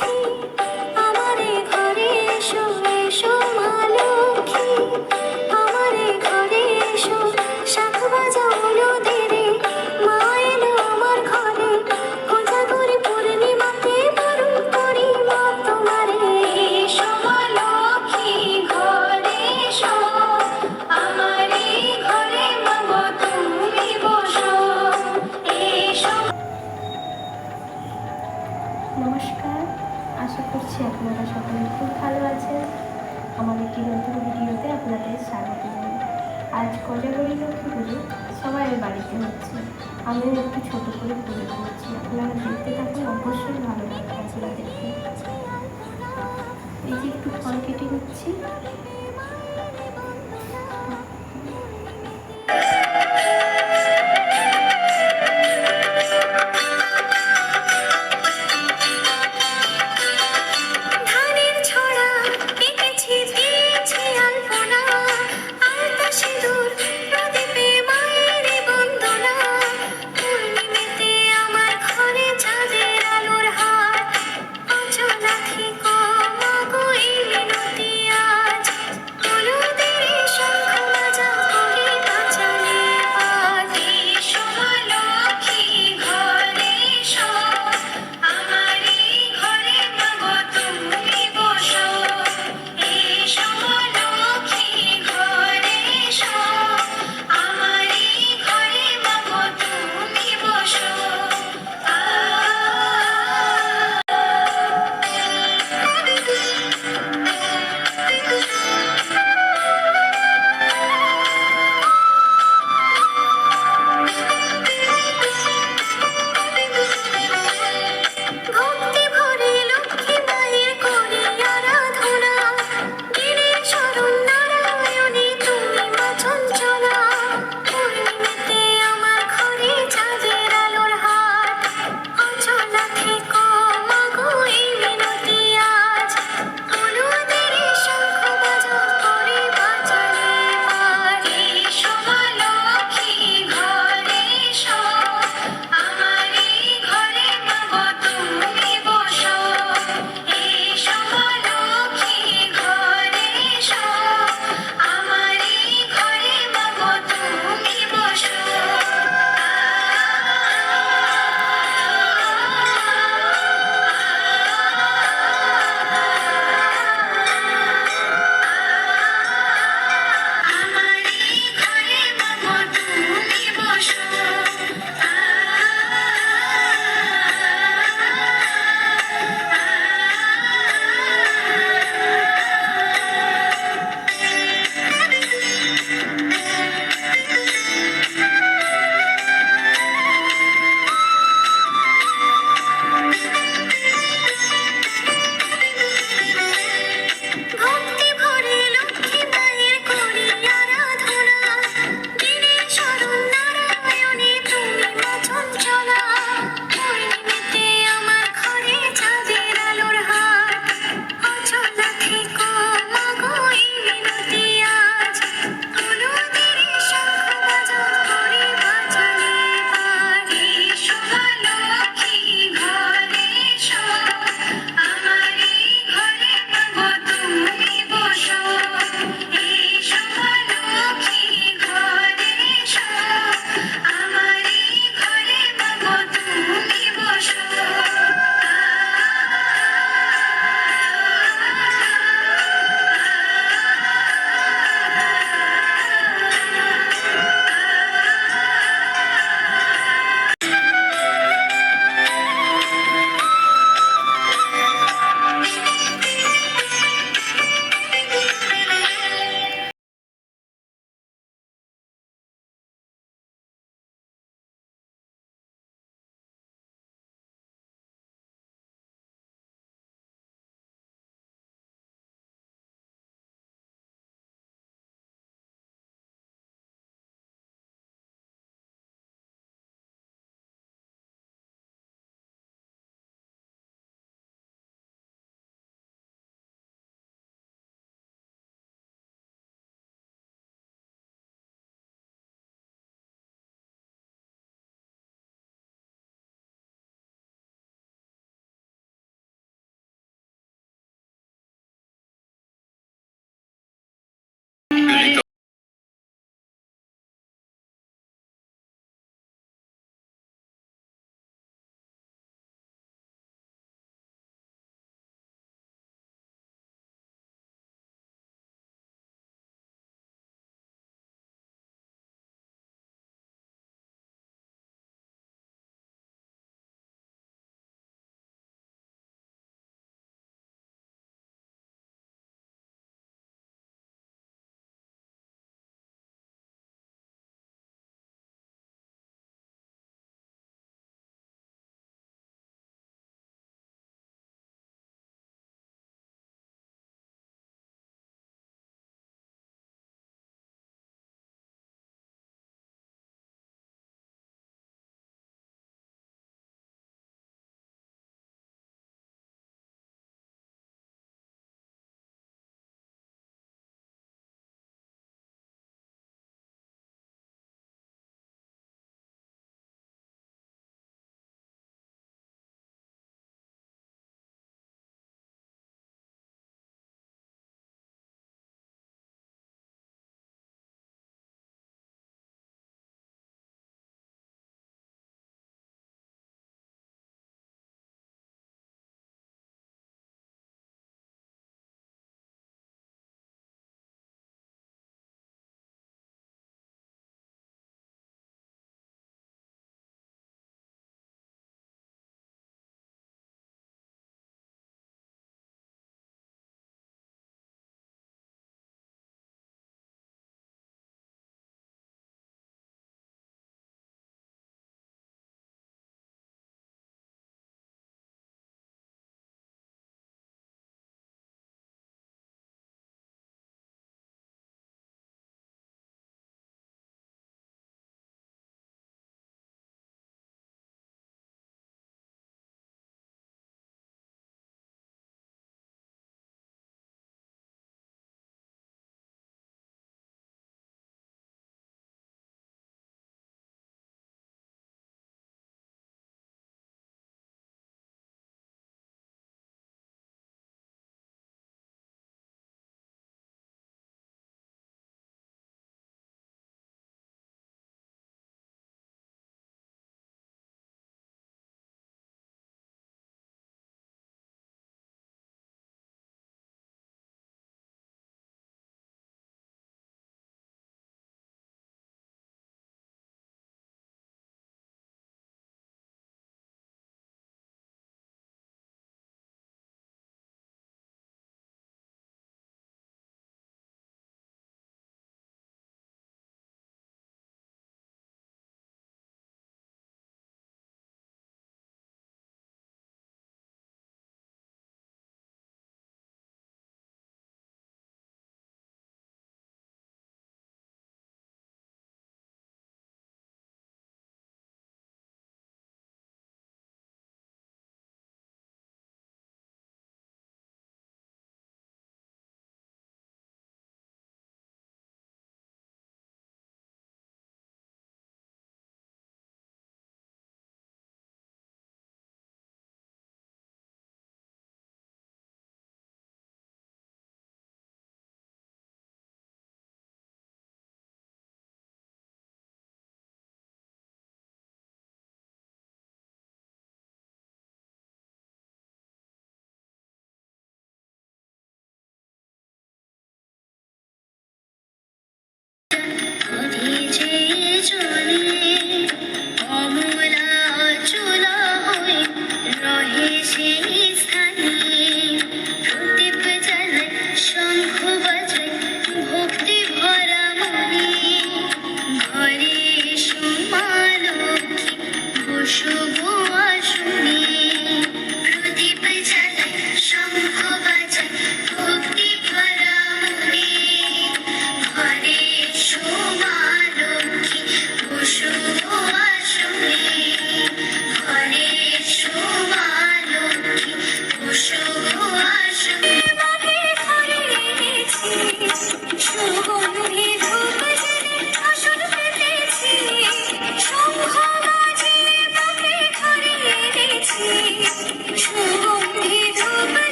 아! আশা করছি আপনারা সকলে খুব ভালো আছেন। আমার একটি নতুন ভিডিওতে আপনাদের স্বাগত আজ কোজাগরি লক্ষ্মী পুজো সবাই বাড়িতে হচ্ছে। আমিও একটু ছোট করে পুজো করছি আপনারা দেখতে থাকুন, অবশ্যই ভালো লাগবে আপনাদেরকে এই যে একটু ফল কেটে নিচ্ছি।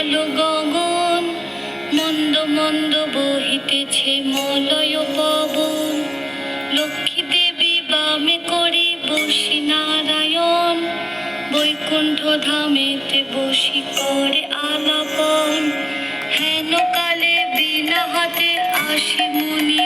ঘন গগন মন্দ মন্দ বহিতেছে মলয় পবন। লক্ষ্মী দেবী বামে করে বসি নারায়ণ, বৈকুণ্ঠ ধামেতে বসি করে আলাপন। হেন কালে বিনা হাতে আসে মুনি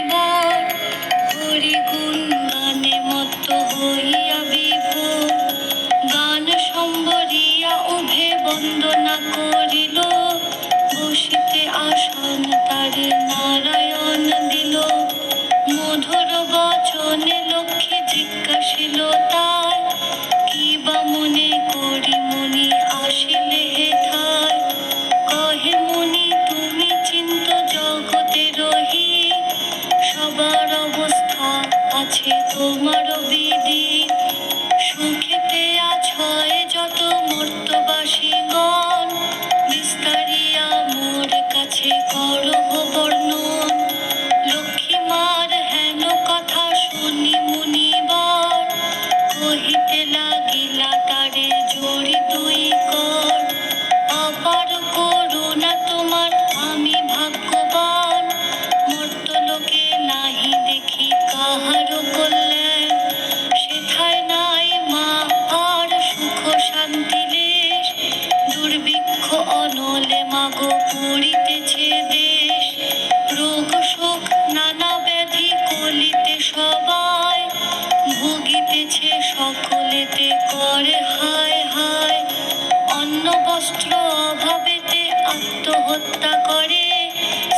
অস্ত্র অভাবেতে আত্মহত্যা করে।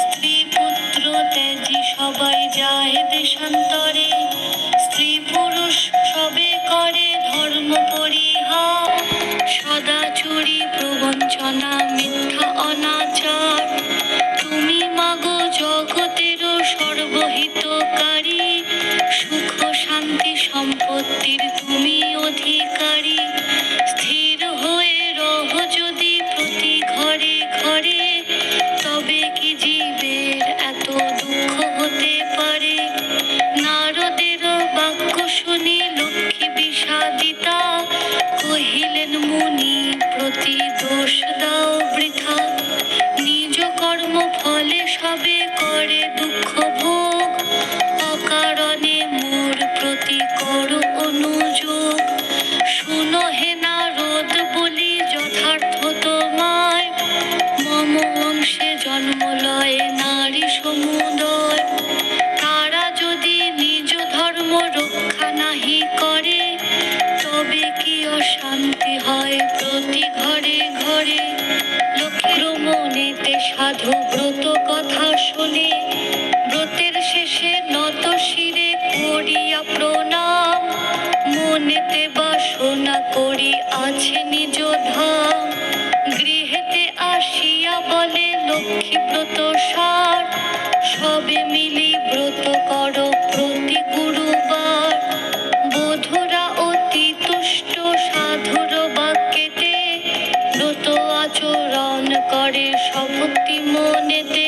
স্ত্রী পুত্র তেজি সবাই যায় দেশান্তরে। আছে নিজ ধাম, গৃহেতে আসিয়া বলে লক্ষ্মী ব্রত সার। সবে মিলি ব্রত কর প্রতি গুরুবার। বধুরা অতি তুষ্ট সাধুর বাক্যেতে ব্রত আচরণ করে সভক্তি মনেতে।